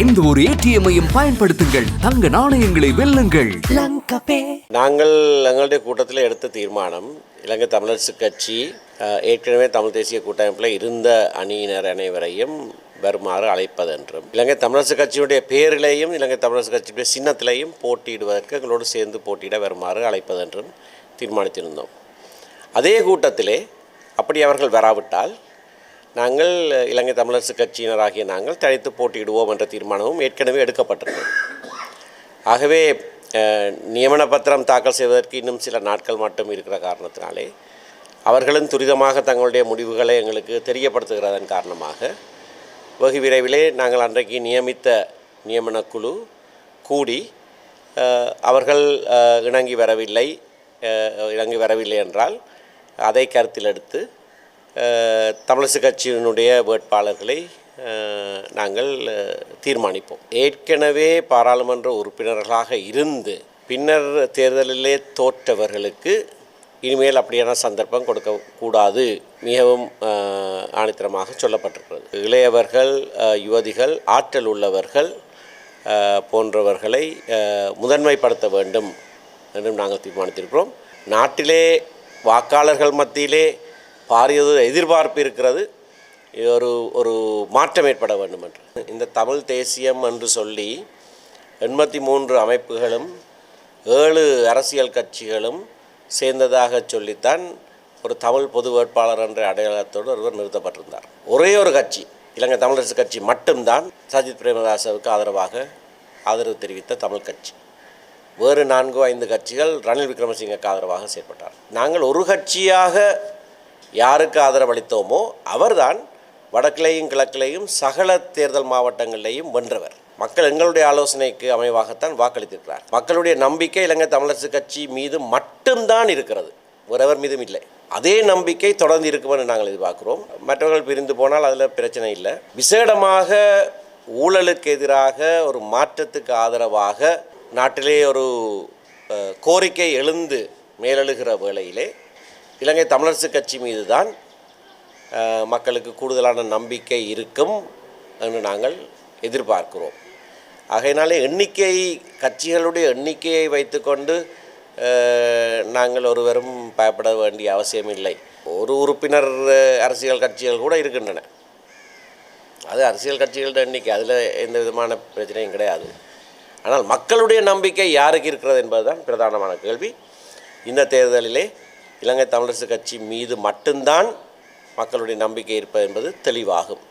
எந்த ஒரு ஏடிஎம்மையும் பயன்படுத்துங்கள். தங்க நாணயங்களை வெல்லுங்கள். நாங்கள் எங்களுடைய கூட்டத்தில் எடுத்த தீர்மானம் இலங்கை தமிழரசு கட்சி ஏற்கனவே தமிழ் தேசிய கூட்டமைப்பில் இருந்த அணியினர் அனைவரையும் வருமாறு அழைப்பதென்றும் இலங்கை தமிழரசு கட்சியுடைய பேரிலேயும் இலங்கை தமிழரசு கட்சியுடைய சின்னத்திலையும் போட்டியிடுவதற்கு எங்களோடு சேர்ந்து போட்டியிட வருமாறு அழைப்பதென்றும் தீர்மானித்திருந்தோம். அதே கூட்டத்திலே அப்படி அவர்கள் வராவிட்டால் நாங்கள் இலங்கை தமிழரசு கட்சியினராகிய நாங்கள் தழைத்து போட்டியிடுவோம் என்ற தீர்மானமும் ஏற்கனவே எடுக்கப்பட்டிருந்தது. ஆகவே நியமன பத்திரம் தாக்கல் செய்வதற்கு இன்னும் சில நாட்கள் மட்டும் இருக்கிற காரணத்தினாலே அவர்களும் துரிதமாக தங்களுடைய முடிவுகளை எங்களுக்கு தெரியப்படுத்துகிறதன் காரணமாக வெகு விரைவிலே நாங்கள் அன்றைக்கு நியமித்த நியமனக்குழு கூடி அவர்கள் இணங்கி வரவில்லை இணங்கி வரவில்லை என்றால் அதை கருத்தில் எடுத்து தமிழிசு கட்சியினுடைய வேட்பாளர்களை நாங்கள் தீர்மானிப்போம். ஏற்கனவே பாராளுமன்ற உறுப்பினர்களாக இருந்து பின்னர் தேர்தலிலே தோற்றவர்களுக்கு இனிமேல் அப்படியான சந்தர்ப்பம் கொடுக்கக்கூடாது மிகவும் ஆணித்தரமாக சொல்லப்பட்டிருக்கிறது. இளையவர்கள் யுவதிகள் ஆற்றல் உள்ளவர்கள் போன்றவர்களை முதன்மைப்படுத்த வேண்டும் என்றும் நாங்கள் தீர்மானித்திருக்கிறோம். நாட்டிலே வாக்காளர்கள் மத்தியிலே பாரியது எதிர்பார்ப்பு இருக்கிறது ஒரு ஒரு மாற்றம் ஏற்பட வேண்டும் என்று இந்த தமிழ் தேசியம் என்று சொல்லி எண்பத்தி மூன்று அமைப்புகளும் ஏழு அரசியல் கட்சிகளும் சேர்ந்ததாக சொல்லித்தான் ஒரு தமிழ் பொது வேட்பாளர் என்ற அடையாளத்தோடு ஒருவர் நிறுத்தப்பட்டிருந்தார். ஒரே ஒரு கட்சி இலங்கை தமிழரசு கட்சி மட்டும்தான் சஜித் பிரேமதாசவுக்கு ஆதரவாக ஆதரவு தெரிவித்த தமிழ் கட்சி. வேறு நான்கோ ஐந்து கட்சிகள் ரணில் விக்ரமசிங்கக்கு ஆதரவாக செயற்பட்டார். நாங்கள் ஒரு கட்சியாக யாருக்கு ஆதரவளித்தோமோ அவர்தான் வடக்கிலேயும் கிழக்கிலேயும் சகல தேர்தல் மாவட்டங்களிலேயும் வென்றவர். மக்கள் எங்களுடைய ஆலோசனைக்கு அமைவாகத்தான் வாக்களித்திருக்கிறார். மக்களுடைய நம்பிக்கை இலங்கை தமிழரசு கட்சி மீது மட்டும்தான் இருக்கிறது. ஒருவர் மீதும் இல்லை. அதே நம்பிக்கை தொடர்ந்து இருக்குமென்று நாங்கள் எதிர்பார்க்கிறோம். மற்றவர்கள் பிரிந்து போனால் அதில் பிரச்சனை இல்லை. விசேடமாக ஊழலுக்கு எதிராக ஒரு மாற்றத்துக்கு ஆதரவாக நாட்டிலே ஒரு கோரிக்கை எழுந்து மேலெழுகிற வேளையிலே இலங்கை தமிழரசு கட்சி மீது தான் மக்களுக்கு கூடுதலான நம்பிக்கை இருக்கும் என்று நாங்கள் எதிர்பார்க்கிறோம். ஆகையினாலே எண்ணிக்கை கட்சிகளுடைய எண்ணிக்கையை வைத்துக்கொண்டு நாங்கள் ஒருவரும் பயப்பட வேண்டிய அவசியம் இல்லை. ஒரு உறுப்பினர் அரசியல் கட்சிகள் கூட இருக்கின்றன. அது அரசியல் கட்சிகளோட எண்ணிக்கை அதில் எந்த விதமான பிரச்சனையும் கிடையாது. ஆனால் மக்களுடைய நம்பிக்கை யாருக்கு இருக்கிறது என்பதுதான் பிரதானமான கேள்வி. இந்த தேர்தலிலே இலங்கை தமிழரசு கட்சி மீது மட்டும்தான் மக்களுடைய நம்பிக்கை இருப்பது என்பது தெளிவாகும்.